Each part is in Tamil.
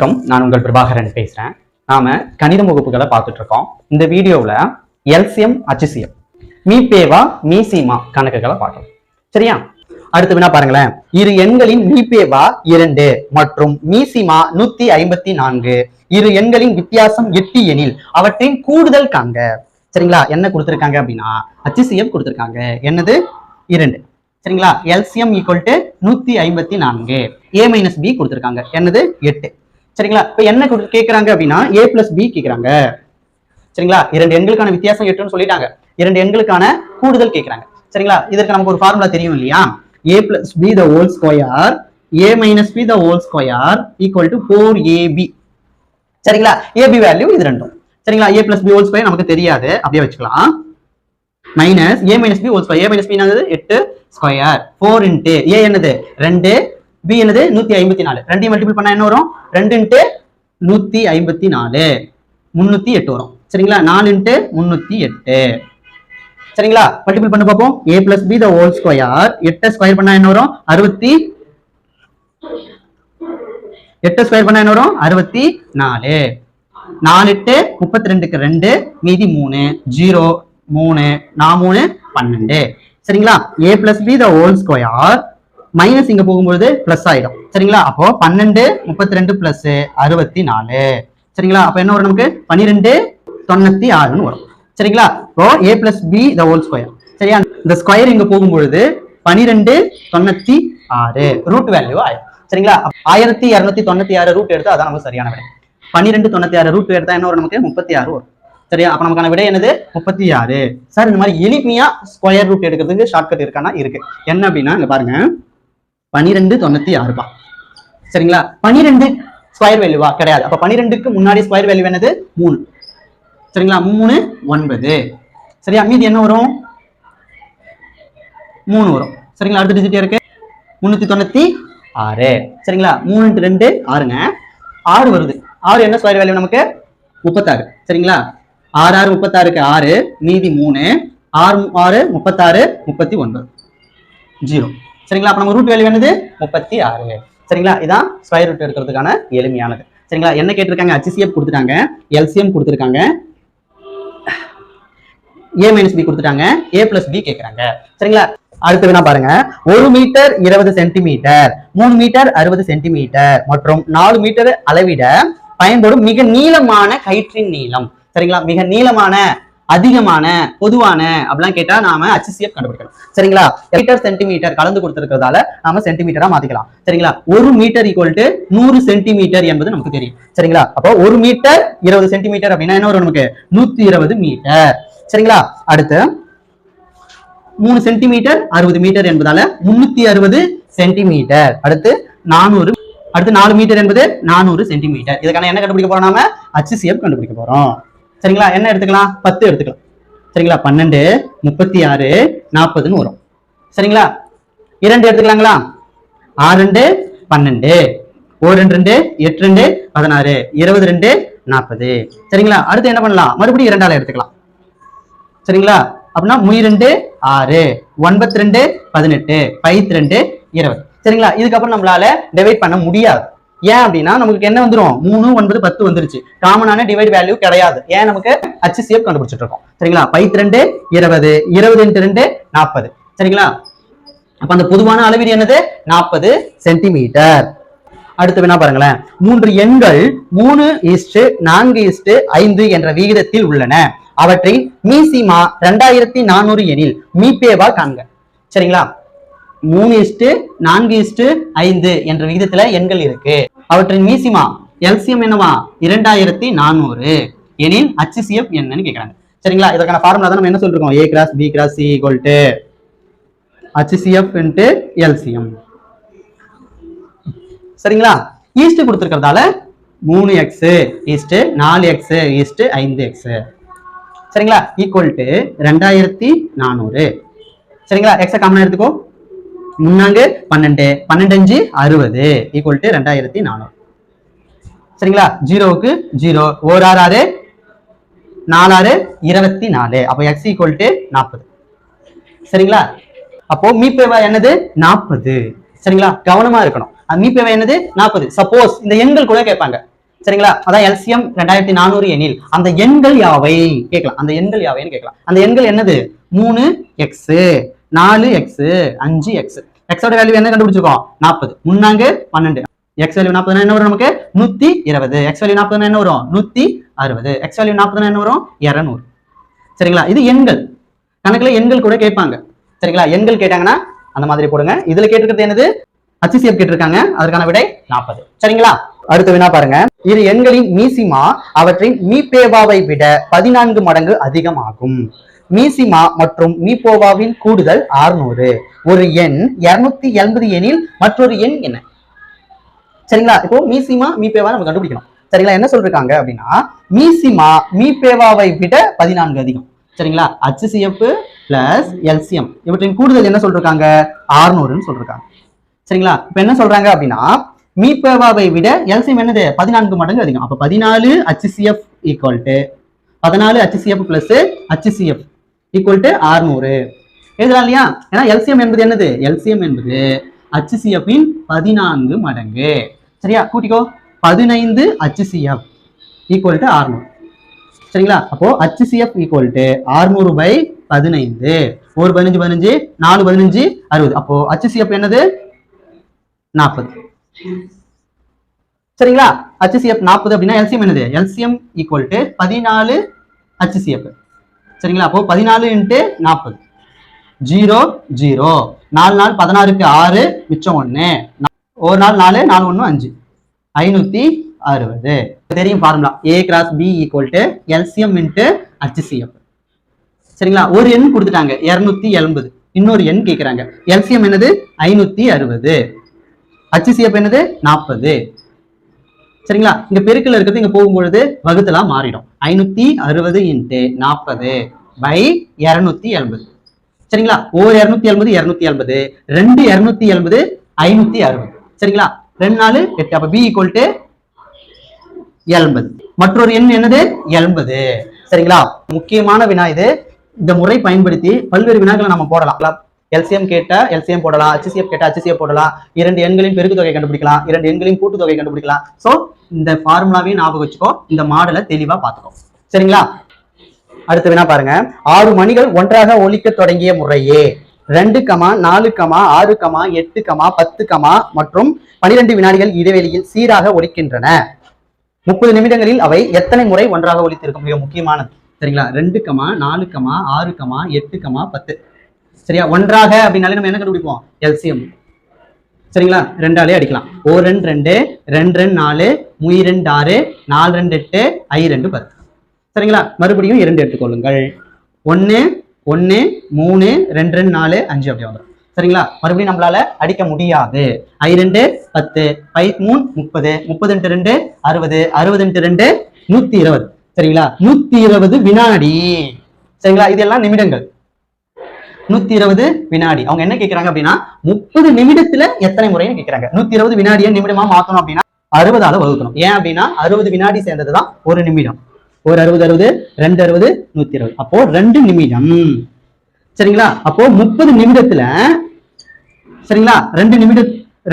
வணக்கம். நான் உங்கள் பிரபாகரன் பேசுறேன். நாம கணித வகுப்புகளை பார்த்துட்டு இருக்கோம் இந்த வீடியோவில் எல்சிஎம் அச்சிசிஎம் மீபேவா மீசிமா கணக்குகளை பார்க்கலாம். சரியா? அடுத்து வினா பாருங்களேன். இரு எண்களின் மீபேவா இரண்டு மற்றும் மீசிமா நூத்தி ஐம்பத்தி நான்கு. இரு எண்களின் வித்தியாசம் எட்டு எனில் அவற்றின் கூடுதல் காண்க. சரிங்களா? என்ன கொடுத்துருக்காங்க அப்படின்னா அச்சிசிஎம் கொடுத்துருக்காங்க. என்னது? இரண்டு. சரிங்களா? எல்சிஎம் ஈக்குவல் டு நூத்தி ஐம்பத்தி நான்கு. ஏ மைனஸ் பி கொடுத்துருக்காங்க. என்னது? எட்டு. சரிங்களா? இப்போ என்ன கேட்குறாங்க அப்படின்னா ஏ பிளஸ் பி கேட்குறாங்க சரிங்களா? இரண்டு எண்களுக்கான வித்தியாசம் எட்டுன்னு சொல்லிட்டாங்க. இரண்டு எண்களுக்கான கூடுதல் கேட்குறாங்க சரிங்களா? இதற்கு நமக்கு ஒரு ஃபார்முலா தெரியும் இல்லையா? A plus B the whole square A minus B the whole square equal to four AB சரிங்களா? ஏபி வேல்யூ இது ரெண்டும். சரிங்களா? A plus B whole square நமக்கு தெரியாது. அப்படியே வச்சுக்கலாம். Minus A minus B whole square A minus B என்னது? எட்டு ஸ்கொயர் ஃபோர் இன்ட்டு ஏ என்னது? ரெண்டு பி என்னது? நூத்தி ஐம்பத்தி நாலு. ரெண்டையும் மல்டிபிள் பண்ணா என்ன வரும்? ரெண்டு இன்ட்டு நூத்தி ஐம்பத்தி நாலு. முன்னூத்தி எட்டு வரும். சரிங்களா? நாலு இன்ட்டு முன்னூத்தி எட்டு. சரிங்களா? மல்டிபிள் பண்ண பார்ப்போம். A plus B the whole square எட்டை ஸ்கொயர் பண்ணா என்ன வரும்? அறுபத்தி எட்டு ஸ்கொயர் பண்ணா என்ன வரும்? அறுபத்தி நாலு. நாலு எட்டு முப்பத்தி ரெண்டுக்கு ரெண்டு மீதி மூணு. ஜீரோ மூணு. நான் மூணு பன்னெண்டு. சரிங்களா? A plus B the whole square minus இங்க போகும்பொழுது பிளஸ் ஆயிடும். சரிங்களா? அப்போ பன்னெண்டு முப்பத்தி ரெண்டு பிளஸ் அறுபத்தி நாலு சரிங்களா? அப்போ என்ன வரும் நமக்கு? பன்னிரெண்டு தொண்ணூத்தி ஆறுன்னு வரும். சரிங்களா? இப்போ A plus B the whole square சரியா? இந்த ஸ்கொயர் இங்க போகும்பொழுது பனிரெண்டு தொண்ணூத்தி ஆறு ரூட் வேல்யூ ஆயிடும். சரிங்களா? ஆயிரத்தி இருநூத்தி தொண்ணூத்தி ஆறு ரூட் எடுத்தா அதான் நமக்கு சரியான விடை. பன்னிரெண்டு தொண்ணூத்தி ஆறு ரூட் எடுத்தா என்ன வரும் நமக்கு? முப்பத்தி ஆறு வரும். சரியா? அப்ப நமக்கான விடை என்னது? முப்பத்தி ஆறு சார் இந்த மாதிரி எளிமையா ஸ்கொயர் ரூட் எடுக்கிறதுக்கு ஷார்ட்கட் இருக்கானா? இருக்கு. என்ன அப்படின்னா இங்க பாருங்க. பனிரெண்டு தொண்ணூத்தி ஆறுபா சரிங்களா? பனிரெண்டு ஸ்கொயர் வேல்யூவா கிடையாது. அப்ப பன்னிரெண்டுக்கு முன்னாடி ஸ்கொயர் வேல்யூ என்னது? மூணு. சரிங்களா? மூணு ஒன்பது. சரியா? மீதி என்ன வரும்? மூணு வரும். சரிங்களா? அடுத்த டிஜிட் இருக்கு முன்னூத்தி தொண்ணூத்தி ஆறு. சரிங்களா? மூணு ரெண்டு ஆறுங்க. ஆறு வருது. ஆறு என்ன ஸ்கொயர் வேல்யூ நமக்கு? முப்பத்தாறு. சரிங்களா? ஆறு ஆறு முப்பத்தாறுக்கு ஆறு மீதி மூணு. ஆறு ஆறு முப்பத்தாறு முப்பத்தி ஒன்பது. ஜீரோ. சரிங்களா? அப்ப நம்ம ரூட் வேல்யூ என்னது? முப்பத்தி ஆறு. சரிங்களா? இதான் ஸ்கொயர் ரூட் எடுக்கிறதுக்கான எளிமையானது. சரிங்களா? என்ன கேட்டிருக்காங்க? HCF கொடுத்துட்டாங்க. எல்சிஎம் கொடுத்துருக்காங்க. ஏ மைனஸ் பி கொடுத்துட்டாங்க. ஏ பிளஸ் பி கேட்குறாங்க சரிங்களா? அடுத்து வேணா பாருங்க. ஒரு மீட்டர் இருபது சென்டிமீட்டர் மூணு மீட்டர் அறுபது சென்டிமீட்டர் மற்றும் நாலு மீட்டர் அளவிட பயன்படும் மிக நீளமான கயிற்றின் நீளம். சரிங்களா? மிக நீளமான அதிகமான பொதுவான அப்படிலாம் கேட்டா நாம HCF கண்டுபிடிக்கணும் சரிங்களா? மீட்டர் சென்டிமீட்டர் கலந்து கொடுத்திருக்கிறதால நாம சென்டிமீட்டரா மாத்திக்கலாம். சரிங்களா? ஒரு மீட்டர் ஈக்குவல் டு நூறு சென்டிமீட்டர் என்பது நமக்கு தெரியும். சரிங்களா? அப்போ ஒரு மீட்டர் இருபது சென்டிமீட்டர் அப்படின்னா என்ன வரும் நமக்கு? நூத்தி இருபது மீட்டர் சரிங்களா? அடுத்து மூணு சென்டிமீட்டர் அறுபது மீட்டர் என்பதால முன்னூத்தி அறுபது சென்டிமீட்டர் அடுத்து நானூறு அடுத்து நாலு மீட்டர் என்பது நானூறு சென்டிமீட்டர் இதுக்கான என்ன கண்டுபிடிக்க போறோம் நாம? HCF கண்டுபிடிக்க போறோம். சரிங்களா? என்ன எடுத்துக்கலாம்? பத்து எடுத்துக்கலாம். சரிங்களா? பன்னெண்டு முப்பத்தி ஆறு நாற்பதுன்னு வரும். சரிங்களா? இரண்டு எடுத்துக்கலாங்களா? ஆறு ரெண்டு பன்னெண்டு. ஓ ரெண்டு ரெண்டு எட்டு ரெண்டு பதினாறு. இருபது ரெண்டு நாற்பது. சரிங்களா? அடுத்து என்ன பண்ணலாம்? மறுபடியும் இரண்டால எடுத்துக்கலாம். சரிங்களா? அப்படின்னா முய் ரெண்டு ஆறு. ஒன்பத்தி ரெண்டு பதினெட்டு. பைத்து ரெண்டு இருபது. சரிங்களா? இதுக்கப்புறம் நம்மளால டிவைட் பண்ண முடியாது. ஏன் அப்படின்னா நமக்கு என்ன வந்துரும்? மூணு ஒன்பது பத்து வந்துருச்சு. காமனான டிவைட் வேல்யூ கிடையாது. ஏன் நமக்கு? HCF கண்டுபிடிச்சிட்டு இருக்கோம். சரிங்களா? பைத்து ரெண்டு இருபது. இருபது இன்ட்டு ரெண்டு நாற்பது சரிங்களா? அப்ப அந்த பொதுவான அளவீடு என்னது? நாற்பது சென்டிமீட்டர். அடுத்து வேணா பாருங்களேன். மூன்று எண்கள் மூணு இஸ்டு நான்கு இஸ்டு ஐந்து என்ற விகிதத்தில் உள்ளன. அவற்றின் மீசிமா ரெண்டாயிரத்தி நானூறு எனில் மீபேவா காண்க. சரிங்களா? மூணு இஸ்டு நான்கு இஸ்டு ஐந்து என்ற விகிதத்துல எண்கள் இருக்கு. அவற்றின் மீசிமா எல்சிஎம் என்னவா? இரண்டாயிரத்தி நானூறு. எனில் HCF என்னன்னு கேக்குறாங்க. சரிங்களா? இதற்கான ஃபார்முலா தான் நம்ம என்ன சொல்லிருக்கோம்? A cross B cross C equal to HCF into LCM சரிங்களா? ஈஸ்ட் கொடுத்துருக்கிறதால மூணு எக்ஸ் ஈஸ்ட் நாலு எக்ஸ் ஈஸ்ட் ஐந்து எக்ஸ் சரிங்களா? ஈக்குவல் டு ரெண்டாயிரத்தி நானூறு. சரிங்களா? எக்ஸை காமனா எடுத்துக்கோ. முன்னாங்கு பன்னெண்டு பன்னெண்டு அஞ்சு அறுபது ஈக்குவல் டு ரெண்டாயிரத்தி நானூறு. சரிங்களா? ஜீரோவுக்கு ஜீரோ ஓர் ஆறு ஆறு நாலாறு இருபத்தி நாலு அப்போ எக்ஸ் ஈக்குவல் டு நாற்பது. சரிங்களா? அப்போ மீப்பேவா என்னது? நாற்பது. சரிங்களா? கவனமா இருக்கணும். அது மீப்பேவா என்னது? நாற்பது. சப்போஸ் இந்த எண்கள் கூட கேட்பாங்க. சரிங்களா? அதான் எல்சிஎம் ரெண்டாயிரத்தி நானூறு எண்ணில் அந்த எண்கள் யாவை? கேட்கலாம். அந்த எண்கள் யாவைன்னு கேட்கலாம். அந்த எண்கள் என்னது? மூணு எக்ஸ் நாலு எக்ஸ் அஞ்சு எக்ஸ் எக்ஸோட வேல்யூ என்ன கண்டுபிடிச்சிருக்கோம்? நாற்பது முன்னாங்க பன்னெண்டு. எக்ஸ் வேல்யூ நாற்பதுனா என்ன வரும் நமக்கு? நூத்தி இருபது. எக்ஸ் வேல்யூ நாற்பதுனா என்ன வரும்? நூத்தி அறுபது. எக்ஸ் வேல்யூ நாற்பதுனா என்ன வரும்? இருநூறு. சரிங்களா? இது எண்கள். கணக்குல எண்கள் கூட கேட்பாங்க. சரிங்களா? எண்கள் கேட்டாங்கன்னா அந்த மாதிரி போடுங்க. இதுல கேட்டிருக்கிறது என்னது? HCF கேட்டிருக்காங்க. அதற்கான விடை நாற்பது சரிங்களா? அடுத்த வினா பாருங்க. இரு எண்களின் மீசிமா அவற்றின் மீபேவாவை விட பதினான்கு மடங்கு அதிகமாகும். மீசிமா மற்றும் மீபோவாவின் கூடுதல் 600 ஒரு எண் 280 எண்பது எனில் மற்றொரு எண் என்ன? சரிங்களா? இப்போ மீசிமா மீபேவா நம்ம கண்டுபிடிக்கணும். சரிங்களா? என்ன சொல்றாங்க அப்படின்னா மீசிமா மீபேவாவை விட பதினான்கு அதிகம். சரிங்களா? HCF பிளஸ் எல்சிஎம் இவற்றின் கூடுதல் என்ன சொல்றாங்க 600ன்னு சொல்றாங்க சரிங்களா? இப்போ என்ன சொல்றாங்க அப்படின்னா மீபேவாவை விட எல்சிஎம் என்னது? பதினான்கு மடங்கு அதிகம். அப்ப பதினாலு ஹச்சிசிஎஃப் ஈக்குவல் டு பதினாலு HCF plus HCF equal to ஆறுநூறு எழுதலாம் இல்லையா? ஏன்னா எல்சிஎம் என்பது என்னது? எல்சிஎம் என்பது HCF பதினான்கு மடங்கு. சரியா? கூட்டிக்கோ. பதினைந்து HCF ஈக்குவல் டு ஆறுநூறு சரிங்களா? அப்போ HCF ஈக்குவல் டு ஆறுநூறு பை பதினைந்து. ஒரு பதினஞ்சு பதினஞ்சு நாலு பதினஞ்சு அறுபது. அப்போ HCF என்னது? நாற்பது. சரிங்களா? HCF நாற்பது அப்படின்னா எல்சிஎம் என்னது? எல்சிஎம் ஈக்குவல் டு பதினாலு HCF சரிங்களா? அப்போ பதினாலு இன்ட்டு நாற்பது. Zero zero. நாலு நாள் பதினாறுக்கு ஆறு மிச்சம் ஒன்று ஒரு நாள் நாலு நாலு ஒன்று அஞ்சு. ஐநூற்றி அறுபது. தெரியும் formula A cross B equal to LCM into HCF சரிங்களா? ஒரு எண் கொடுத்துட்டாங்க. இரநூத்தி எண்பது. இன்னொரு எண் கேட்குறாங்க எல்சிஎம் என்னது? ஐநூற்றி அறுபது. அச்சிசிஎப் என்னது? நாற்பது. சரிங்களா? இங்க பெருக்கல் இருக்கிறது இங்க போகும்பொழுது வகுத்தலா மாறிடும். ஐநூத்தி அறுபது இன்ட்டு நாற்பது பை இருநூத்தி எண்பது. சரிங்களா? ஒரு இருநூத்தி எண்பது இருநூத்தி எண்பது. ரெண்டு இருநூத்தி எண்பது ஐநூத்தி அறுபது. சரிங்களா? ரெண்டு நாலு எட்டு. அப்ப பி ஈக்குவல் டு எண்பது. மற்றொரு எண் என்னது? எண்பது. சரிங்களா? முக்கியமான வினா இது. இந்த முறை பயன்படுத்தி பல்வேறு வினாக்களை நம்ம போடலாம். எல்சிஎம் கேட்டா எல்சிஎம் போடலாம். ஹச்சிசிஎஃப் கேட்டா ஹச்சிசிஎஃப் போடலாம். இரண்டு எண்களின் பெருக்கு தொகை கண்டுபிடிக்கலாம். இரண்டு எண்களின் கூட்டு தொகை கண்டுபிடிக்கலாம். சோ இந்த ஃபார்முலாவையும் ஞாபகம் வச்சுக்கோ. இந்த மாடலை தெளிவா பார்த்துக்கோ. சரிங்களா? அடுத்து வேணா பாருங்க. ஆறு மணிகள் ஒன்றாக ஒழிக்க தொடங்கிய முறையே. ரெண்டு கமா நாலு கமா ஆறு கமா எட்டு கமா பத்து கமா மற்றும் பனிரெண்டு வினாடிகள் இடைவெளியில் சீராக ஒலிக்கின்றன. முப்பது நிமிடங்களில் அவை எத்தனை முறை ஒன்றாக ஒழித்திருக்கும் மிக முக்கியமானது. சரிங்களா? ரெண்டு கமா நாலு கமா ஆறு கமா எட்டு கமா பத்து. சரியா? ஒன்றாக அப்படின்னாலே நம்ம என்ன கண்டுபிடிப்போம்? எல்சிஎம் சரிங்களா? ரெண்டாலே அடிக்கலாம். ஓ ரெண்டு ரெண்டு ரெண்டு ரெண்டு நாலு முய் ரெண்டு ஆறு நாலு ரெண்டு எட்டு ஐ ரெண்டு பத்து. சரிங்களா? மறுபடியும் இரண்டு எடுத்துக்கொள்ளுங்கள். ஒன்று ஒன்று மூணு ரெண்டு ரெண்டு நாலு அஞ்சு அப்படி வந்துடும் சரிங்களா? மறுபடியும் நம்மளால அடிக்க முடியாது. ஐ ரெண்டு பத்து பை மூணு முப்பது முப்பது இன்ட்டு ரெண்டு அறுபது அறுபது இன்ட்டு ரெண்டு நூத்தி இருபது. சரிங்களா? நூத்தி இருபது வினாடி. சரிங்களா? இதெல்லாம் நிமிடங்கள். நூத்தி இருபது வினாடி. அவங்க என்ன கேட்கிறாங்க அப்படின்னா முப்பது நிமிடத்துல எத்தனை முறைன்னு கேட்கிறாங்க நூத்தி இருபது வினாடியை நிமிடமா மாத்தணும் அப்படின்னா அறுபதால வகுக்கணும். ஏன் அப்படின்னா அறுபது வினாடி சேர்ந்ததுதான் ஒரு நிமிடம். ஒரு அறுபது அறுபது ரெண்டு அறுபது நூத்தி அறுபது. அப்போ ரெண்டு நிமிடம். சரிங்களா? அப்போ முப்பது நிமிடத்துல சரிங்களா? ரெண்டு நிமிட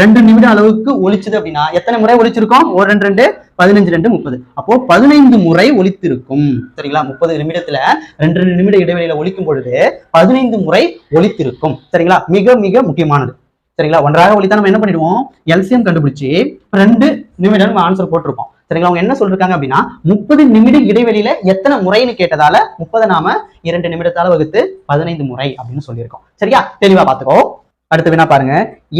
ரெண்டு நிமிடம் அளவுக்கு ஒழிச்சது அப்படின்னா எத்தனை முறை ஒழிச்சிருக்கோம் ஒரு ரெண்டு ரெண்டு பதினஞ்சு ரெண்டு முப்பது. அப்போ பதினைந்து முறை ஒழித்திருக்கும் சரிங்களா? முப்பது நிமிடத்துல ரெண்டு ரெண்டு நிமிட இடைவெளியில ஒழிக்கும் பொழுது பதினைந்து முறை ஒழித்திருக்கும் சரிங்களா? மிக மிக முக்கியமானது. சரிங்களா? ஒன்றாக ஒலித்தா நம்ம என்ன பண்ணிடுவோம்? எல்சிஎம் கண்டுபிடிச்சு ரெண்டு நிமிடம் ஆன்சர் போட்டிருப்போம். சரிங்களா? அவங்க என்ன சொல்றாங்க அப்படின்னா முப்பது நிமிட இடைவெளியில எத்தனை முறைன்னு கேட்டதால முப்பதை நாம இரண்டு நிமிடத்தால வகுத்து பதினைந்து முறை அப்படின்னு சொல்லியிருக்கோம். சரியா? தெளிவா பாத்துக்கோ அடுத்து வேணா பாருங்க.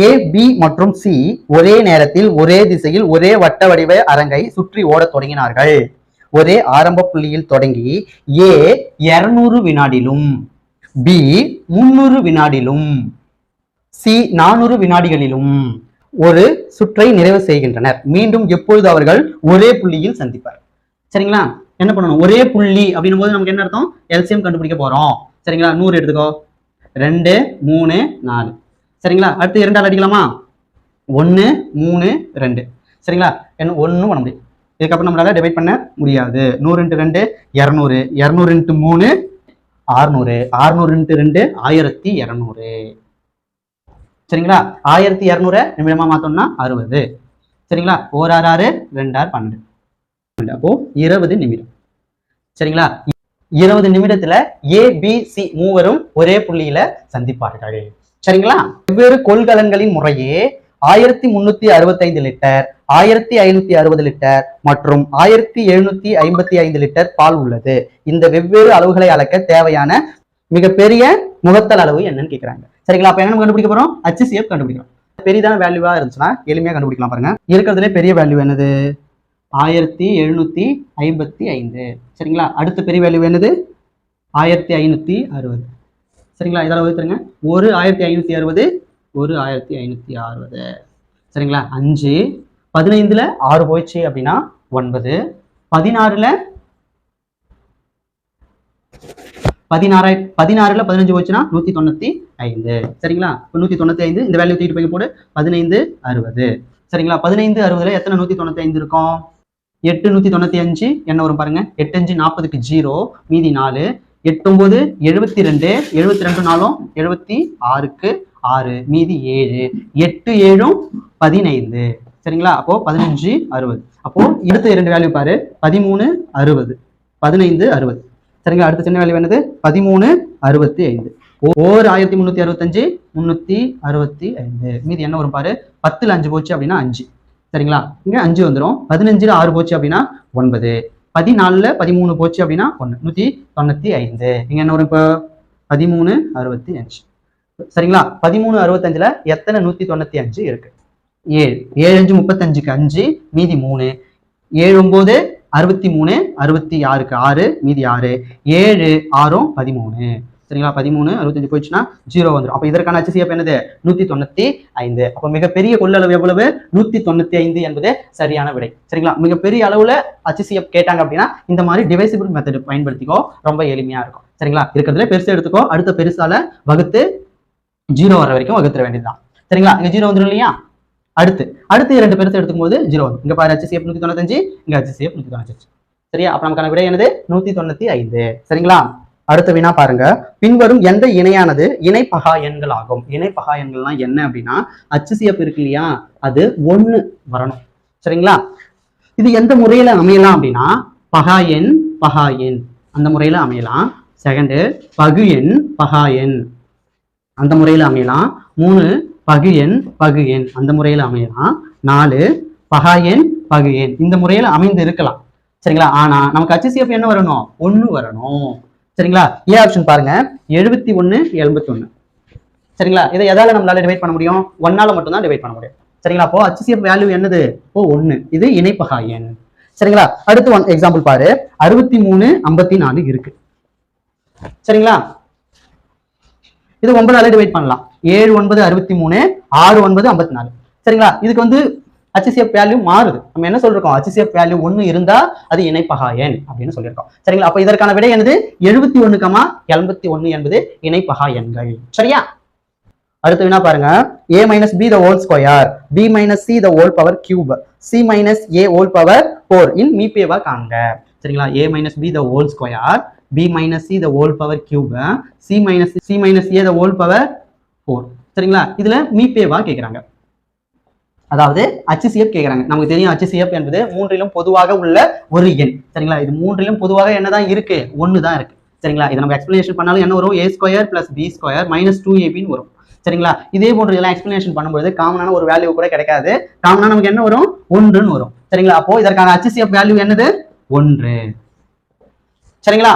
ஏ பி மற்றும் சி ஒரே நேரத்தில் ஒரே திசையில் ஒரே வட்ட வடிவ அரங்கை சுற்றி ஓடத் தொடங்கினார்கள். ஒரே ஆரம்ப புள்ளியில் தொடங்கி ஏ 200 வினாடிலும் பி முன்னூறு வினாடிலும் சி நானூறு வினாடிகளிலும் ஒரு சுற்றை நிறைவு செய்கின்றனர். மீண்டும் எப்பொழுது அவர்கள் ஒரே புள்ளியில் சந்திப்பார்? சரிங்களா? என்ன பண்ணணும்? ஒரே புள்ளி அப்படின்னும் போது நமக்கு என்ன அர்த்தம்? எல்சிஎம் கண்டுபிடிக்க போறோம். சரிங்களா? நூறு எடுத்துக்கோ. ரெண்டு மூணு நாலு. சரிங்களா? அடுத்து இரண்டால் அடிக்கலாமா? ஒன்று மூணு ரெண்டு. சரிங்களா? என்ன ஒன்றும் பண்ண முடியும் இதுக்கப்புறம் நம்மளால டிவைட் பண்ண முடியாது. நூறு இன்ட்டு ரெண்டு இரநூறு. இரநூறு இன்ட்டு மூணு ஆறுநூறு. ஆறுநூறு இன்ட்டு ரெண்டு ஆயிரத்தி இரநூறு. சரிங்களா? ஆயிரத்தி இரநூறு நிமிடமா மாத்தோம்னா அறுபது. சரிங்களா? ஓர் ஆறு ஆறு ரெண்டாறு பன்னெண்டு. அப்போ இருபது நிமிடம். சரிங்களா? இருபது நிமிடத்துல ஏ பி சி மூவரும் ஒரே புள்ளியில சந்திப்பார்கள். சரிங்களா? வெவ்வேறு கொள்கலன்களின் முறையே ஆயிரத்தி முன்னூத்தி அறுபத்தைந்து லிட்டர் ஆயிரத்தி ஐநூத்தி அறுபது லிட்டர் மற்றும் ஆயிரத்தி எழுநூத்தி ஐம்பத்தி ஐந்து லிட்டர் பால் உள்ளது. இந்த வெவ்வேறு அளவுகளை அளக்க தேவையான மிகப்பெரிய முகத்தல் அளவு என்னன்னு கேட்கிறாங்க சரிங்களா? அப்ப என்ன கண்டுபிடிக்க போறோம்? HCF கண்டுபிடிக்கிறோம் பெரியதான வேல்யூவா இருந்துச்சுன்னா எளிமையா கண்டுபிடிக்கலாம் பாருங்க. இருக்கிறதுலே பெரிய வேல்யூ என்னது? ஆயிரத்தி எழுநூத்தி ஐம்பத்தி ஐந்து. சரிங்களா? அடுத்த பெரிய வேல்யூ என்னது? ஆயிரத்தி ஐநூத்தி அறுபது. சரிங்களா? இதெல்லாம் வகுத்துருங்க. ஒரு ஆயிரத்தி ஐநூத்தி அறுபது ஒரு ஆயிரத்தி ஐநூத்தி அறுபது. சரிங்களா? அஞ்சு. பதினைந்துல ஆறு போயிடுச்சு அப்படின்னா ஒன்பது. பதினாறுல பதினாறாய் பதினாறுல பதினஞ்சு போச்சுன்னா நூத்தி தொண்ணூத்தி ஐந்து. சரிங்களா? இப்போ நூத்தி தொண்ணூத்தி ஐந்து இந்த வேல்யூ தூக்கிட்டு போய் போடு. பதினைந்து அறுபது. சரிங்களா? பதினைந்து அறுபதுல எத்தனை நூத்தி தொண்ணூத்தி ஐந்து இருக்கும்? எட்டு நூத்தி தொண்ணூத்தி அஞ்சு. என்ன வரும் பாருங்க? எட்டு அஞ்சு நாற்பதுக்கு ஜீரோ மீதி நாலு. எட்டொம்பது எழுபத்தி ரெண்டு. எழுபத்தி ரெண்டு நாளும் எழுபத்தி ஆறுக்கு ஆறு மீதி ஏழு. எட்டு ஏழும் பதினைந்து. சரிங்களா? அப்போ பதினஞ்சு அறுபது. அப்போ அடுத்த இரண்டு வேல்யூ பாரு. பதிமூணு அறுபது. பதினைந்து அறுபது. சரிங்களா? அடுத்த சின்ன வேல்யூ என்னது? பதிமூணு அறுபத்தி ஐந்து. ஓர் ஆயிரத்தி முந்நூற்றி அறுபத்தஞ்சு முந்நூற்றி அறுபத்தி ஐந்து. மீதி என்ன வரும் பாரு? பத்தில் அஞ்சு போச்சு அப்படின்னா அஞ்சு. சரிங்களா? இங்கே அஞ்சு வந்துடும் பதினஞ்சில் ஆறு போச்சு அப்படின்னா ஒன்பது. பதினாலில் பதிமூணு போச்சு அப்படின்னா ஒன்று நூற்றி தொண்ணூற்றி ஐந்து. இங்கே என்ன வரும் இப்போ? பதிமூணு அறுபத்தி அஞ்சு. சரிங்களா? பதிமூணு அறுபத்தஞ்சில் எத்தனை? நூற்றி தொண்ணூற்றி அஞ்சு இருக்கு. ஏழு. ஏழு அஞ்சு முப்பத்தஞ்சுக்கு அஞ்சு மீதி மூணு. ஏழு ஒம்பது அறுபத்தி மூணு அறுபத்தி ஆறுக்கு ஆறு மீதி ஆறு. ஏழு ஆறும் பதிமூணு. சரிங்களா? பதிமூணு அறுபத்தஞ்சு போயிடுச்சுன்னா ஜீரோ வந்துடும் அப்போ இதற்கான HCF என்னது? நூத்தி தொண்ணூத்தி ஐந்து. அப்போ மிகப்பெரிய கொள்ளளவு எவ்வளவு? நூத்தி தொண்ணூத்தி ஐந்து என்பது சரியான விடை. சரிங்களா? மிகப்பெரிய அளவுல HCF கேட்டாங்க அப்படின்னா இந்த மாதிரி டிவைசிபிள் மெத்தட் பயன்படுத்திக்கோ. ரொம்ப எளிமையா இருக்கும். சரிங்களா? இருக்கிறதுல பெருசு எடுத்துக்கோ. அடுத்த பெருசால வகுத்து ஜீரோ வர வரைக்கும் வகுத்துற வேண்டியதுதான். சரிங்களா? இங்க ஜீரோ வந்துடும் இல்லையா? அடுத்து அடுத்து இரண்டு பெருசு எடுக்கும்போது ஜீரோ இங்க பாரு HCF நூத்தி தொண்ணூத்தஞ்சு இங்க HCF நூத்தி தொண்ணூத்தஞ்சு சரியா? அப்ப நமக்கான விடை என்னது? நூத்தி தொண்ணூத்தி ஐந்து. சரிங்களா? அடுத்த வினா பாருங்க. பின்வரும் எந்த இணையானது? இணைப்பகா எண்கள் ஆகும். இணைப்பகா எண்கள்லாம் என்ன அப்படின்னா HCF இருக்கு இல்லையா? அது ஒண்ணு வரணும். சரிங்களா? இது எந்த முறையில அமையலாம் அப்படின்னா பகா எண் பகா எண். அந்த முறையில அமையலாம். செகண்டு பகு எண் பகா எண். அந்த முறையில அமையலாம். மூணு பகு எண் பகு எண். அந்த முறையில அமையலாம். நாலு பகா எண் பகு எண். இந்த முறையில அமைந்து இருக்கலாம். சரிங்களா? ஆனா நமக்கு HCF என்ன வரணும்? ஒன்று வரணும். சரிங்களா? ஏ ஆப்ஷன் பாருங்க. எழுபத்தி ஒன்னு எண்பத்தி ஒண்ணு சரிங்களா? இதை எதால நம்மளால டிவைட் பண்ண முடியும்? ஒன்னால மட்டும்தான் டிவைட் பண்ண முடியும். சரிங்களா? அப்போ HCF வேல்யூ என்னது? ஓ ஒன்னு இது இணைப்பகா எண். சரிங்களா? அடுத்து ஒன் எக்ஸாம்பிள் பாரு. அறுபத்தி மூணு ஐம்பத்தி நாலு இருக்கு. சரிங்களா? இது ஒன்பதால டிவைட் பண்ணலாம். ஏழு ஒன்பது அறுபத்தி மூணு ஆறு ஒன்பது ஐம்பத்தி நாலு. சரிங்களா? இதுக்கு வந்து ஹச்சிசிஎஃப் வேல்யூ மாறுது. நம்ம என்ன சொல்லிருக்கோம்? ஹச்சிசிஎஃப் வேல்யூ ஒன்று இருந்தா அது இணைப்பகா எண் அப்படின்னு சொல்லியிருக்கோம் சரிங்களா? அப்போ இதற்கான விடை என்னது? எழுபத்தி ஒண்ணு கமா எண்பத்தி ஒன்று என்பது இணைப்பகா எண்கள் சரியா? அடுத்து என்ன பாருங்க. A minus B the whole square b minus C the whole power cube C minus A whole power four in மீபேவா காண்க. சரிங்களா? A minus B the whole square b minus C the whole power cube C minus C minus A the whole power four சரிங்களா? இதுல மீபேவா கேக்குறாங்க. அதாவது HCF கேட்குறாங்க நமக்கு தெரியும் HCF என்பது மூன்றிலும் பொதுவாக உள்ள ஒரு எண். சரிங்களா? இது மூன்றிலும் பொதுவாக என்னதான் இருக்கு? ஒன்று தான் இருக்கு. சரிங்களா? இது நம்ம எக்ஸ்பிளேஷன் பண்ணாலும் என்ன வரும்? A square plus B square minus two ஏபின்னு வரும். சரிங்களா? இதே போன்ற இதெல்லாம் எக்ஸ்பிளேஷன் பண்ணும்போது காமனான ஒரு வேல்யூ கூட கிடைக்காது. காமனா நமக்கு என்ன வரும்? ஒன்றுன்னு வரும். சரிங்களா? அப்போ இதற்கான HCF வேல்யூ என்னது? ஒன்று. சரிங்களா?